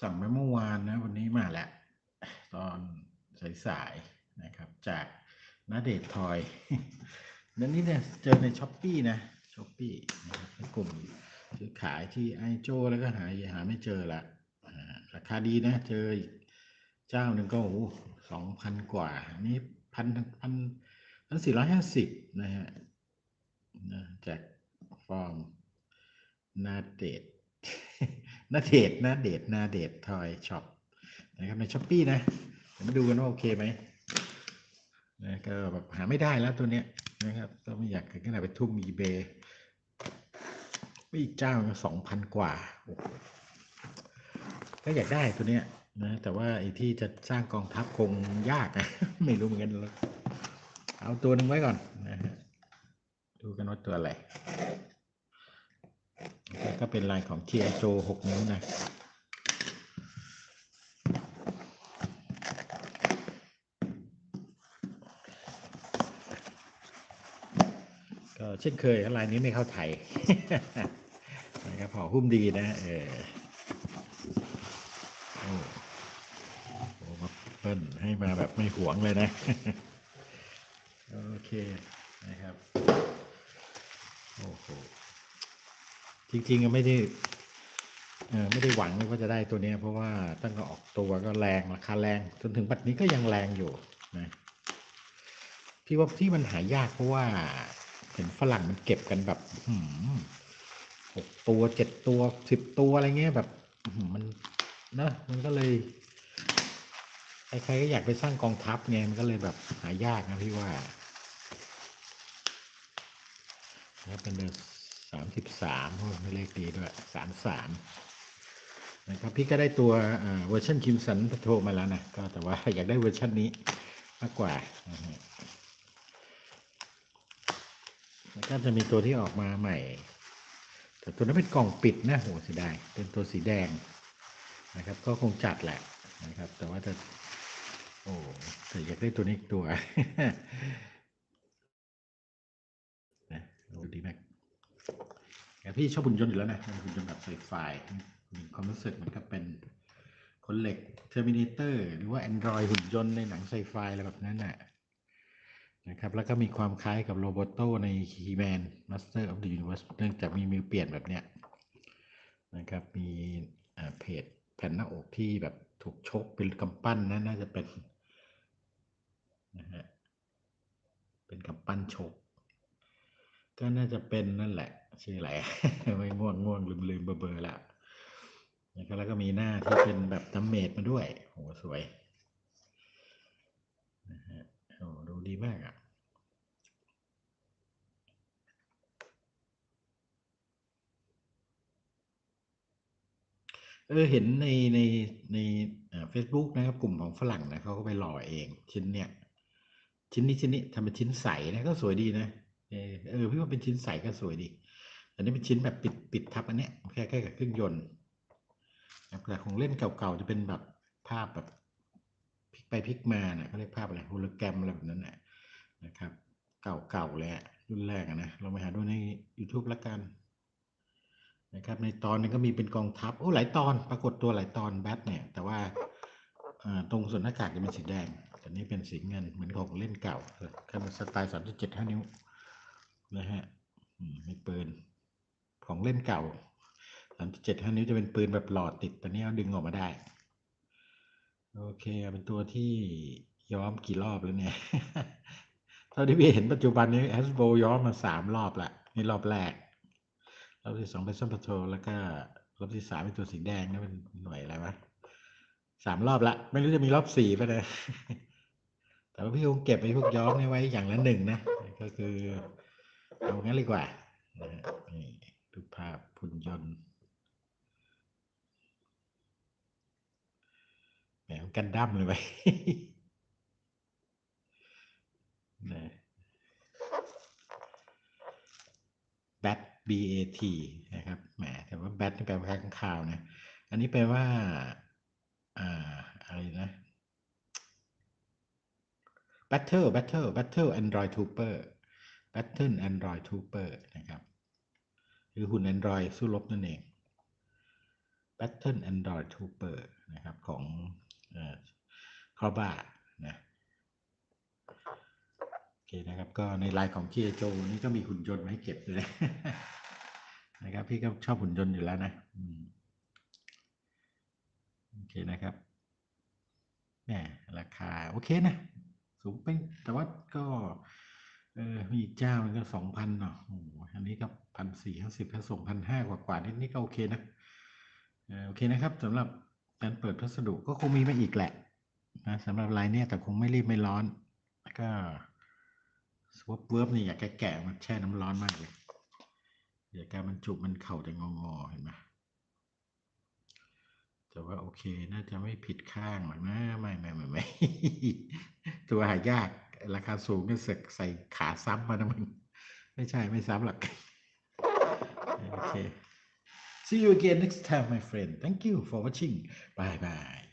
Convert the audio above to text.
สั่งไปเมื่อวานนะ วันนี้มาแล้ว ตอนสายๆนะครับ จากนาเดททอยนั่นนี่เนี่ยเจอในช้อปปี้นะช้อปปี้นะครับกลุ่มซื้อขายที่ไอโจแล้วก็หาหาไม่เจอละราคาดีนะ เจออีกเจ้าหนึ่งก็โอ้สองพันกว่านนี้พันพันพันสี่ร้อยห้าสิบนะฮะนะจากฟอร์มนาเดท นาเดทนาเดทนาเดททอยช็อปนะครับในช้อปปี้นะเดี๋ยวมาดูกันว่าโอเคไหมนะก็แบบหาไม่ได้แล้วตัวเนี้ยนะครับก็ไม่อยากถึงขนาดไปทุ่มอีเบย์อีกเจ้าสองพันกว่าก็อยากได้ตัวเนี้ยนะแต่ว่าไอ้ที่จะสร้างกองทัพคงยากนะ ไม่รู้เหมือนกัน เอาตัวหนึ่งไว้ก่อนนะฮะดูกันว่าตัวอะไร ก็เป็นลายของ g i Joe 6นิ้วนะก็เช่นเคยลายนี้ไม่เข้าไทยนะครับห่อหุ้มดีนะเออโอ้โหมาเปิ้ลให้มาแบบไม่หวงเลยนะ โอเคนะครับ โอ้โห จริงๆก็ไม่ได้ไม่ได้หวังเลยว่าจะได้ตัวนี้ เพราะว่าตั้งแต่ออกตัวก็แรงราคาแรง จนถึงปัจจุบันนี้ก็ยังแรงอยู่นะพี่ว่าที่มันหายากเพราะว่าเห็นฝรั่งมันเก็บกันแบบหกตัวเจ็ดตัวสิบตัวอะไรเงี้ยแบบมันนะมันก็เลยใครๆก็อยากไปสร้างกองทัพไงมันก็เลยแบบหายากนะพี่ว่านะครับเป็นเบอร์ สามสิบสามไม่เลขดีด้วยสามสามนะครับพี่ก็ได้ตัวเวอร์ชันคิมสันโทรมาแล้วนะก็แต่ว่าอยากได้เวอร์ชันนี้มากกว่านะฮะแล้วก็จะมีตัวที่ออกมาใหม่ แต่ตัวนั้นเป็นกล่องปิดนะโหเสียดายเป็นตัวสีแดงนะครับ ก็คงจัดแหละนะครับ แต่ว่าจะโอ้แต่อยากได้ตัวนี้ตัวนะโอ้ดีมาก พี่ชอบหุ่นยนต์อยู่แล้วนะหุ่นยนต์แบบไซไฟมีความรู้สึกเหมือนกับเป็นคนเหล็กเทอร์มินเตอร์หรือว่า Android หุ่นยนต์ในหนังไซไฟอะไรแบบนั้นน่ะนะครับแล้วก็มีความคล้ายกับโรบอตโตใน He-Man Master of the Universe เนื่องจากมีมือเปลี่ยนแบบเนี้ยนะครับมีเพจแผ่นหน้าอกที่แบบถูกชกเป็นกำปั้นนะน่าจะเป็นนะฮะเป็นกำปั้นชก ก็น่าจะเป็นนั่นแหละ ชื่ออะไรไม่ง่วงง่วงลืมลืมเบอร์เบอร์ละแล้วก็แล้วก็มีหน้าที่เป็นแบบดัมเมดมาด้วยโหสวยนะฮะโอ้ดูดีมากอะเออเห็นในในในเฟซบุ๊กนะครับกลุ่มของฝรั่งนะเขาก็ไปหล่อเอง ชิ้นเนี้ยชิ้นนี้ชิ้นนี้ทำเป็นชิ้นใสนะก็สวยดีนะเออพี่ว่าเป็นชิ้นใสก็สวยดี อันนี้เป็นชิ้นแบบปิดปิดทับอันเนี้ยแค่แค่กับเครื่องยนต์นะแต่ของเล่นเก่าๆจะเป็นแบบภาพแบบพลิกไปพลิกมาเนะเขาเรียกภาพอะไรโฮโลแกรมอะไรแบบนั้นนะนะครับ เก่าๆเลยอะรุ่นแรกนะเราไปหาดูใน YouTube ละกันนะครับในตอนนึงก็มีเป็นกองทัพโอ้หลายตอนปรากฏตัวหลายตอนแบทเนี่ย แต่ว่าตรงส่วนหน้ากากจะเป็นสีแดงแต่นี่เป็นสีเงินเหมือนของเล่นเก่าก็เป็นสไตล์สามจุดเจ็ดห้านิ้วนะฮะอืมมีปืน ของเล่นเก่าสามเจ็ดห้านิ้วจะเป็นปืนแบบหลอดติดแต่นี่เอาดึงออกมาได้ โอเคเป็นตัวที่ย้อมกี่รอบแล้วเนี่ยเท่าที่พี่เห็นปัจจุบันนี้แอสโบย้อมมาสามรอบละนี่รอบแรก รอบที่สองเป็นซัมปโทแล้วก็รอบที่สามเป็นตัวสีแดงนะเป็นหน่วยอะไรวะสามรอบละไม่รู้จะมีรอบสี่ป่ะนะแต่ว่าพี่คงเก็บไอ้พวกย้อมนี่ไว้อย่างละหนึ่งนะ ก็คือเอางั้นเลยกว่านะฮะนี่ ดูภาพพุ่นยนต์แหมกันดั้มเลยไปนะแบท B A T นะครับ แหม แต่ว่าแบทนี่แปลว่าข้างข่าวนะ อันนี้แปลว่า อ่า อะไรนะ Battle Battle Battle Android Trooper Battle Android Trooper นะครับ คือหุ่น Android สู้รบนั่นเอง Battle Android Trooper นะครับของครอบ้านะโอเคนะครับ ก็ในไลน์ของ k ีโจนี่ก็มีหุ่นยนต์มาให้เก็บด้วยนะครับ พี่ก็ชอบหุ่นยนต์อยู่แล้วนะโอเคนะครับแหมราคาโอเคนะ สูงเป็นแต่ว่าก็ เออมีเจ้านึงก็สองพันเนาะโอ้โหอันนี้ก็พันสี่ห้าสิบถ้าส่งพันห้ากว่ากว่านิดนี่ก็โอเคนะเออโอเคนะครับสำหรับการเปิดพัสดุก็คงมีมาอีกแหละนะสำหรับรายเนี่ยแต่คงไม่รีบไม่ร้อนแล้วก็สวอปเวิร์บนี่อยากแกะมันแช่น้ำร้อนมากเลยเดี๋ยวการบรรจุมันเข่าจะงอๆเห็นไหมแต่ว่าโอเคน่าจะไม่ผิดข้างหรอกนะไม่ไม่ไม่ไม่ตัวหายาก ราคาสูงก็เสกใส่ขาซ้ำมานะมึงไม่ใช่ไม่ซ้ำหรอกโอเค see you again next time my friend thank you for watching bye bye